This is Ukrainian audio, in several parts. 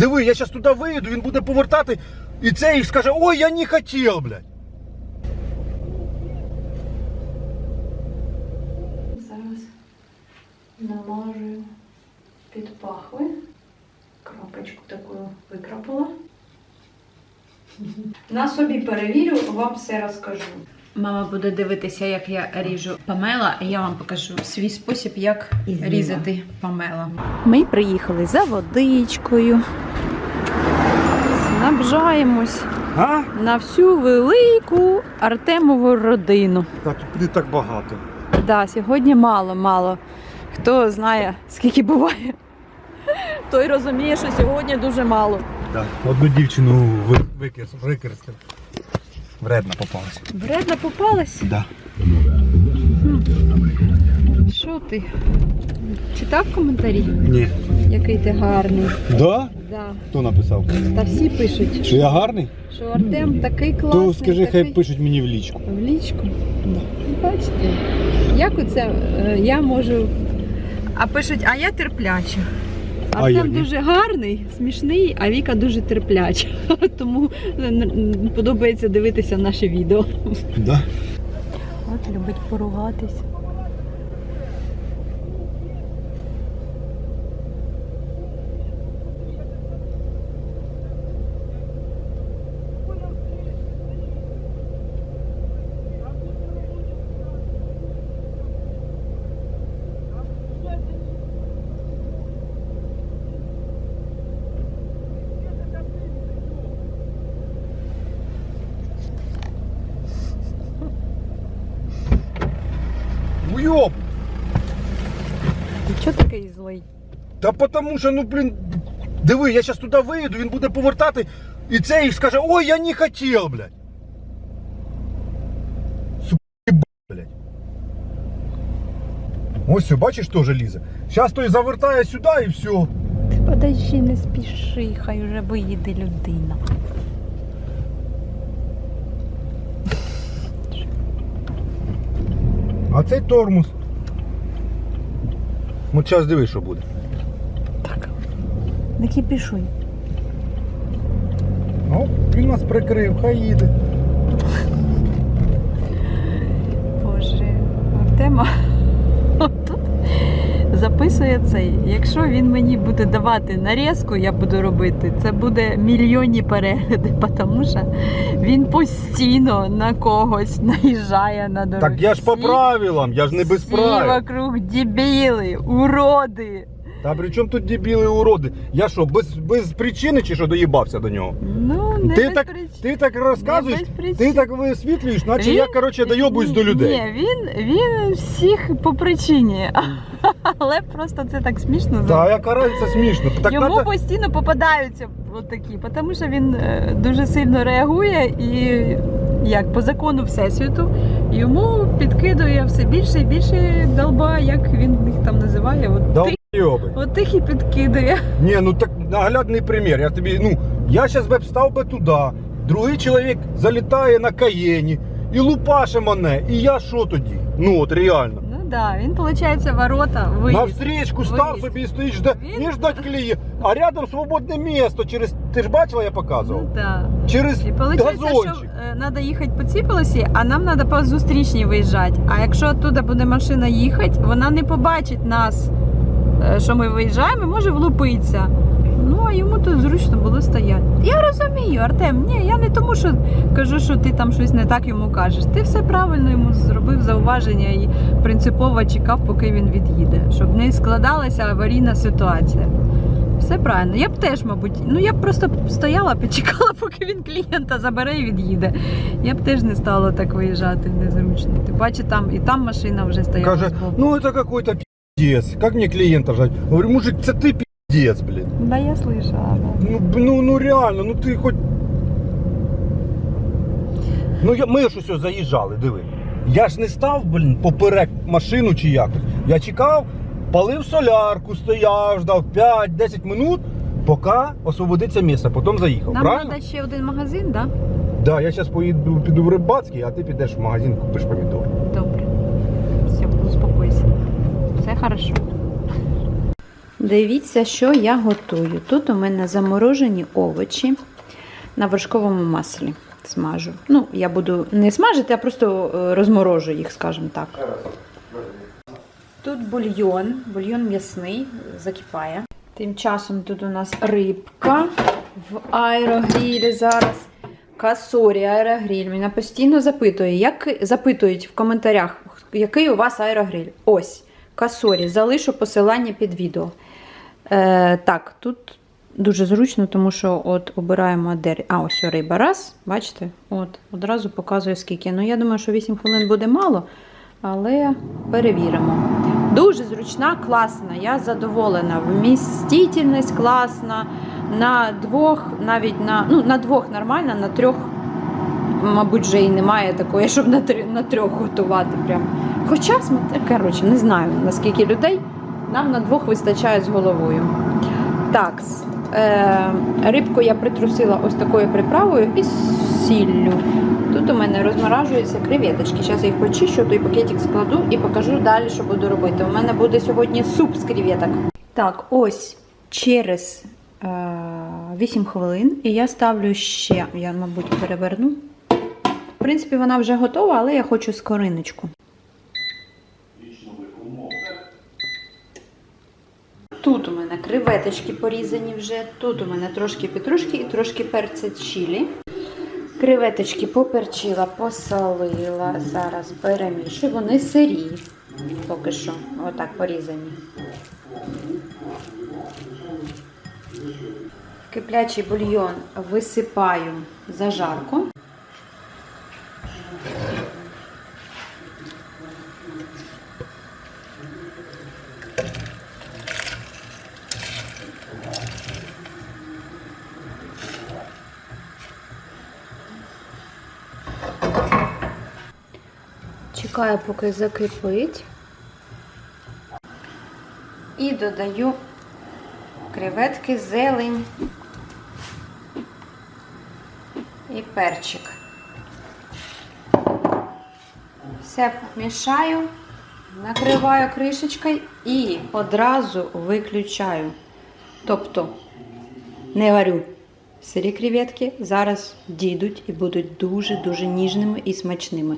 Диви, я зараз туди виїду, він буде повертати, і цей скаже, ой, я не хотів, блядь. Зараз намажую під пахви. Крапочку таку викрапала. На собі перевірю, вам все розкажу. Мама буде дивитися, як я ріжу помела, і я вам покажу свій спосіб, як різати помела. Ми приїхали за водичкою. Снабжаємось А? на всю велику Артемову родину. Та тут не так багато. Да, сьогодні мало-мало. Хто знає, скільки буває, той розуміє, що сьогодні дуже мало. Да. Одну дівчину використав. Вредно попалася. Вредно попалась. Да. Що ти? Читав коментарі? Ні. Який ти гарний. Да? Да. Хто написав? Та всі пишуть, Що я гарний? що Артем такий класний. То скажи, такий... хай пишуть мені в лічку. В лічку? Бачите, як оце е, я можу. А пишуть, а я терпляча. Артем ні. дуже гарний, смішний, а Віка дуже терпляча. Тому е, подобається дивитися наше відео. Да? От любить поругатись. Уйоб! Ти чого такий злий? Та потому що, ну блін, диви, я зараз туди виїду, він буде повертати, і цей скаже, ой, я не хотів, блядь. Сука, блядь. Ось все, бачиш, теж лізе. Зараз той завертає сюди і все. Подожди, не спіши, хай вже виїде людина. А цей тормоз. От час диви, що буде. Так. Не кипішуй. Ну, він нас прикрив, хай їде. Боже, Артема записує цей. Якщо він мені буде давати нарізку, я буду робити, це буде мільйонні перегляди, тому що він постійно на когось наїжджає на дорогу. Так я ж по правилам, я ж не без Всі правил. вокруг дебіли, уроди. Та при чому тут дебіли уроди? Я що, без, без причини чи що доїбався до нього? Ну, не ти, без так, причин. ти так розказуєш, без причин. ти так висвітлюєш, наче Він- я, коротше, дойобуюсь до людей. Ні, він, він всіх по причині. Але просто це так смішно. Та яка разниця смішно. Так Йому надо... постійно попадаються отакі, тому що він е, дуже сильно реагує і як по закону всесвіту йому підкидує все більше і більше долба, як він їх там називає. От, тих, Долбойоби. от тих і підкидує. Ні, ну так наглядний примір. Я тобі, ну, я зараз би встав би туди, другий чоловік залітає на каєні і лупаше мене. І я що тоді? Ну от реально. Ну да, він виходить ворота виїзд. На встречку став Виїзд. собі і стоїш, жде, Він- не ждать клієнт, а рядом свободне місто через. Ти ж бачила, я показував? Ну, да. Через І виходить, що газончик. треба їхати по цій полосі, а нам треба по зустрічній виїжджати. А якщо оттуда буде машина їхати, вона не побачить нас, е, що ми виїжджаємо, і може влупитися. Ну, а йому тут зручно було стояти. Я розумію, Артем, ні, я не тому, що кажу, що ти там щось не так йому кажеш. Ти все правильно йому зробив зауваження і принципово чекав, поки він від'їде, щоб не складалася аварійна ситуація. Все правильно. Я б теж, мабуть, ну я б просто стояла, почекала, поки він клієнта забере і від'їде. Я б теж не стала так виїжджати незручно. Ти бачиш, там і там машина вже стояла. Каже, збоку. ну это какой-то пиздец. Как мне клиента жать? Говорю, мужик, це ти пиздец, блин. Да, я слышала. Да. Ну, ну, ну реально, ну ти хоч. Ну я, ми ж ось заїжджали, диви. Я ж не став, блін, поперек машину чи якось. Я чекав, палив солярку, стояв, ждав 5-10 минут, поки освободиться місце, потім заїхав. Нам правильно? треба ще один магазин, так? Да, я зараз поїду, піду в Рибацький, а ти підеш в магазин, купиш помідор. Добре. Все, успокойся. Все хорошо. Дивіться, що я готую. Тут у мене заморожені овочі на вершковому маслі смажу. Ну, я буду не смажити, а просто е, розморожу їх, скажімо так. Тут бульйон, бульйон м'ясний, закипає. Тим часом тут у нас рибка в аерогрілі зараз. Касорі, аерогріль. Мене постійно запитує, як запитують в коментарях, який у вас аерогріль. Ось, касорі. Залишу посилання під відео. Е, так, тут дуже зручно, тому що от обираємо де. А, ось риба. Раз, бачите? От, одразу показує скільки. Ну, я думаю, що 8 хвилин буде мало, але перевіримо. Дуже зручна, класна. Я задоволена. Вмістительність класна. На двох, навіть на, ну, на двох нормально, на трьох, мабуть, вже і немає такої, щоб на, трьох готувати. Прям. Хоча, коротше, не знаю, наскільки людей нам на двох вистачає з головою. Так, е, рибку я притрусила ось такою приправою і сіллю. Тут у мене розморажуються креветочки. Зараз я їх почищу, той пакетик складу і покажу далі, що буду робити. У мене буде сьогодні суп з креветок. Так, ось через е, 8 хвилин і я ставлю ще, я, мабуть, переверну. В принципі, вона вже готова, але я хочу скориночку. Тут у мене креветочки порізані вже, тут у мене трошки петрушки і трошки перця чилі. Креветочки поперчила, посолила. Зараз перемішую. Вони сирі. Поки що. Отак порізані. Киплячий бульйон висипаю зажарку. Чекаю, поки закипить. І додаю креветки, зелень і перчик. Все мішаю, накриваю кришечкою і одразу виключаю. Тобто не варю. Сирі креветки зараз дійдуть і будуть дуже-дуже ніжними і смачними.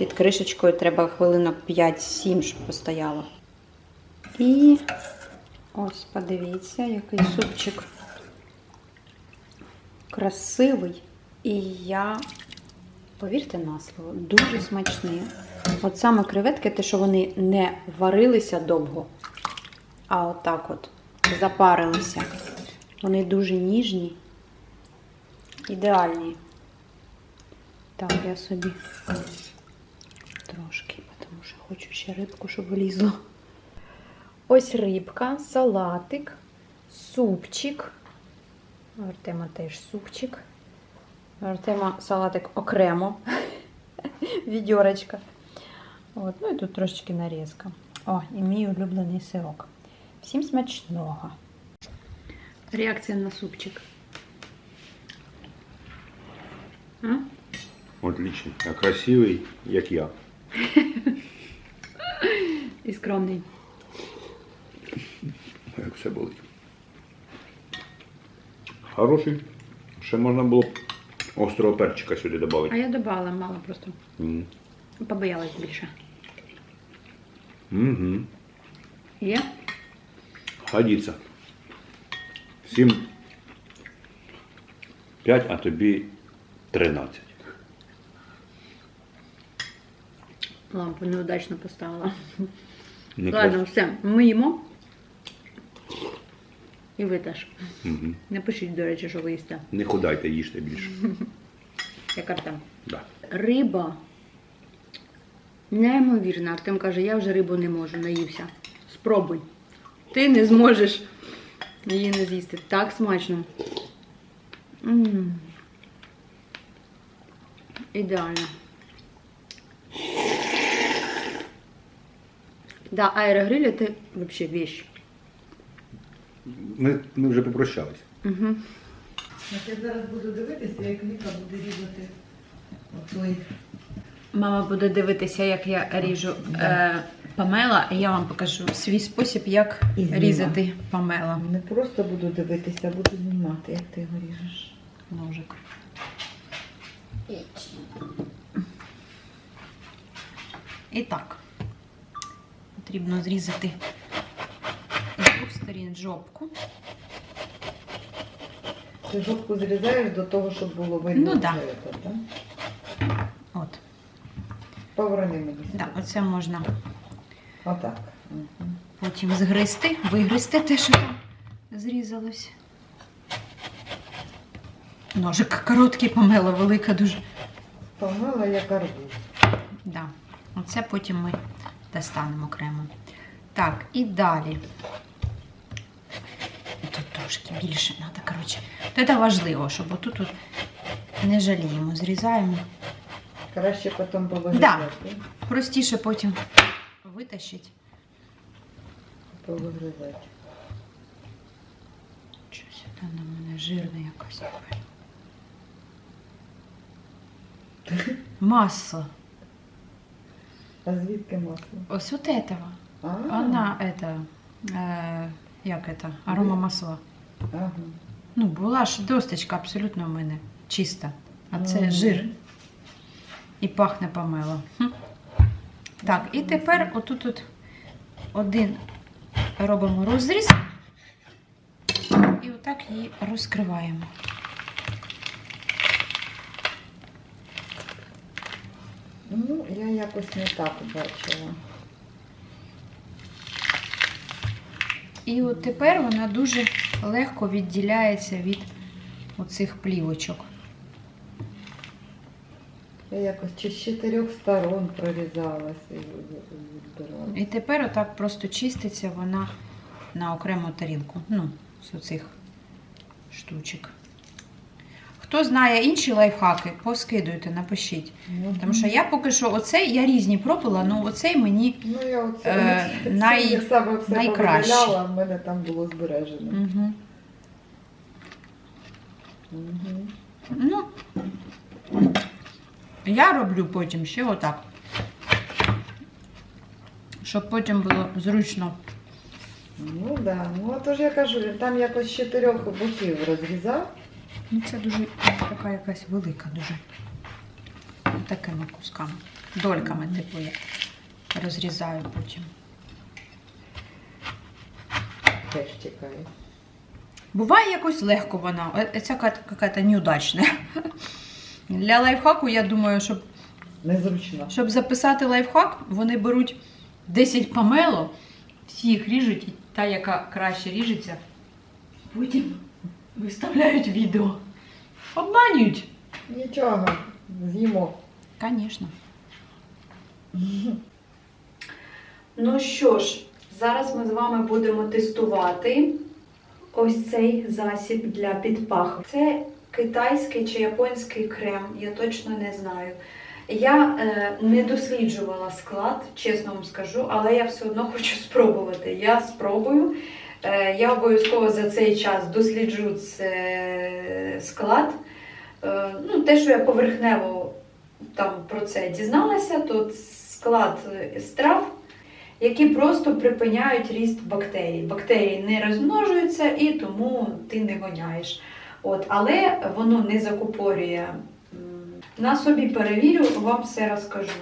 Під кришечкою треба хвилинок 5-7, щоб постояло. І ось подивіться, який супчик красивий. І я, повірте на слово, дуже смачний. От саме креветки, те, що вони не варилися довго, а отак от запарилися. Вони дуже ніжні, ідеальні. Так, я собі трошки, тому що хочу ще рибку, щоб влізло. Ось рибка, салатик, супчик. У Артема теж супчик. У Артема салатик окремо. Відьорочка. От, ну і тут трошечки нарізка. О, і мій улюблений сирок. Всім смачного. Реакція на супчик. А? Отлично. А красивий, як я. І скромний. Як все болить. Хороший. Ще можна було б острого перчика сюди додати. А я додала мало просто. Угу. Побоялась більше. Угу. Є? Годиться. Сім. П'ять, а тобі тринадцять. Лампу неудачно поставила. Не Ладно, все, ми їмо. І ви теж. Угу. Напишіть, до речі, що ви їсте. Не худайте, їжте більше. Як Артем. Да. Риба. Неймовірна. Артем каже, я вже рибу не можу, наївся. Спробуй. Ти не зможеш її не з'їсти. Так смачно. м Ідеально. Да, аерогриль це взагалі вещь. Ми, ми вже попрощались. Угу. Я зараз буду дивитися, як Віка буде різати отой. Мама буде дивитися, як я ріжу е, помела, і я вам покажу свій спосіб, як І різати помела. Не просто буду дивитися, а буду знімати, як ти його ріжеш. Ножик. І так, потрібно зрізати з двох сторін жопку. Ти жовтку зрізаєш до того, щоб було видно. Ну, да. що да? От, Поверни мені. да, оце можна Отак. Мгм. потім згристи, вигристи те, що там зрізалось. Ножик короткий, помела велика дуже. Помила як арбуз. Да. Оце потім ми достанемо окремо. Так, і далі. Тут трошки більше треба, коротше. Це важливо, щоб отут тут не жаліємо, зрізаємо. Краще потім повигризати. Простіше потім витащити. Повигризати. Щось це на мене жирне якось. Масло. А звідки масло? Ось от этого. А, Вона, это, е, як это, арома масла. Ага. Ну, була ж досточка абсолютно в мене чиста. А це Мгм. жир. І пахне помело. Хм. Так, і тепер отут от один робимо розріз. І отак її розкриваємо. Ну, я якось не так бачила. І от тепер вона дуже легко відділяється від оцих плівочок. Я якось чи з чотирьох сторон прорізалася і відбирала. І тепер отак просто чиститься вона на окрему тарілку. Ну, з оцих штучок. Хто знає інші лайфхаки, поскидуйте, напишіть. Ну, Тому що я поки що оцей, я різні пробувала, ну оцей мені. Ну, я оце Е, най- я саме все найкраще. повидаляла, в мене там було збережено. Угу. Угу. Ну, я роблю потім ще отак. Щоб потім було зручно. Ну так, да. ну а то ж я кажу, там якось з чотирьох боків розрізав. Ну, це дуже така якась велика, дуже. Такими кусками. Дольками, типу, я розрізаю потім. Теж чекаю. Буває якось легко вона. Е, Ця якась неудачна. Для лайфхаку, я думаю, щоб, Незручно. щоб записати лайфхак, вони беруть 10 помело, всі їх ріжуть, і та, яка краще ріжеться, потім виставляють відео. Обманюють. Нічого, з'їмо. Звісно. Ну що ж, зараз ми з вами будемо тестувати ось цей засіб для підпаху. Це китайський чи японський крем, я точно не знаю. Я е, не досліджувала склад, чесно вам скажу, але я все одно хочу спробувати. Я спробую. Е, я обов'язково за цей час досліджу це склад. Е, ну, те, що я поверхнево там про це дізналася, то склад е, страв, які просто припиняють ріст бактерій. Бактерії не розмножуються і тому ти не гоняєш. От, але воно не закупорює. На собі перевірю, вам все розкажу.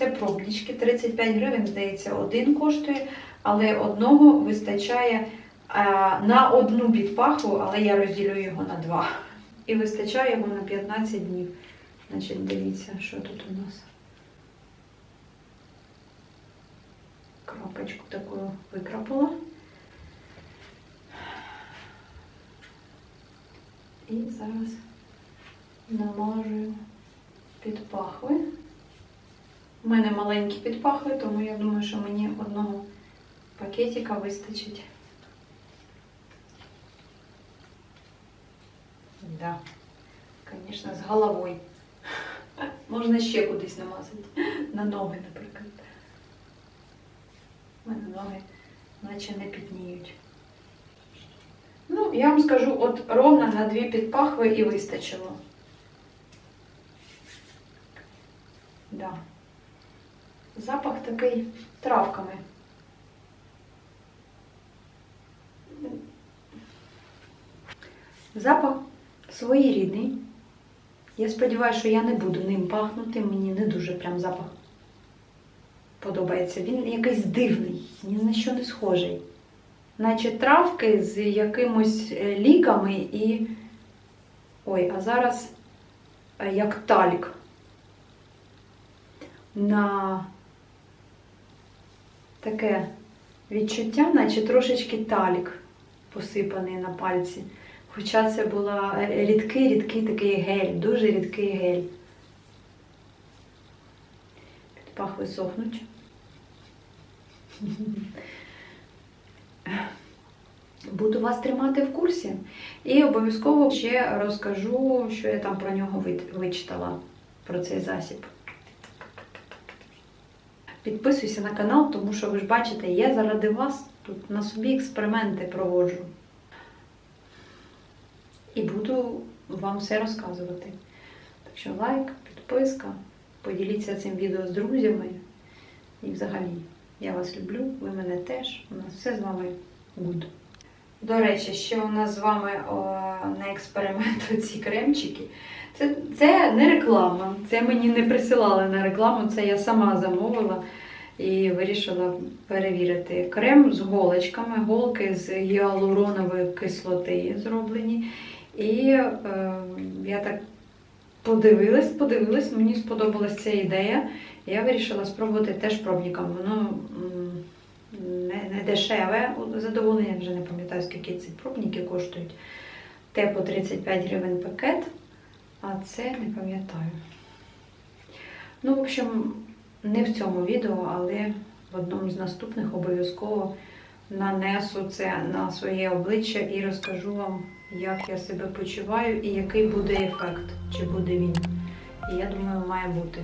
Це пробнички, 35 гривень, здається, один коштує, але одного вистачає а, на одну підпаху, але я розділю його на два. І вистачає його на 15 днів. Значить, дивіться, що тут у нас. Кропочку таку викрапала. І зараз намажую підпахви. У мене маленькі підпахви, тому я думаю, що мені одного пакетика вистачить. Да. Звісно, з головою. Можна ще кудись намазати. На ноги, наприклад. У мене ноги наче не підніють. Ну, я вам скажу, от ровно на дві підпахви і вистачило. Да. Запах такий травками. Запах своєрідний. Я сподіваюся, що я не буду ним пахнути. Мені не дуже прям запах подобається. Він якийсь дивний, ні на що не схожий. Наче травки з якимось е, ліками і. Ой, а зараз е, як талік. На таке відчуття, наче трошечки талік посипаний на пальці. Хоча це була е, рідкий, рідкий такий гель, дуже рідкий гель. Підпахви сохнуть. Буду вас тримати в курсі. І обов'язково ще розкажу, що я там про нього вичитала, про цей засіб. Підписуйся на канал, тому що ви ж бачите, я заради вас тут на собі експерименти проводжу. І буду вам все розказувати. Так що лайк, підписка, поділіться цим відео з друзями. І взагалі, я вас люблю, ви мене теж. У нас все з вами гуд. До речі, ще у нас з вами о, на експеримент ці кремчики. Це, це не реклама. Це мені не присилали на рекламу, це я сама замовила і вирішила перевірити. Крем з голочками, голки з гіалуронової кислоти зроблені. І е, я так подивилась, подивилась, мені сподобалась ця ідея. Я вирішила спробувати теж пробником. Воно не, не дешеве задоволення, вже не пам'ятаю, скільки ці пробники коштують. Те по 35 гривень пакет, а це не пам'ятаю. Ну, в общем, не в цьому відео, але в одному з наступних обов'язково нанесу це на своє обличчя і розкажу вам, як я себе почуваю і який буде ефект, чи буде він. І я думаю, має бути.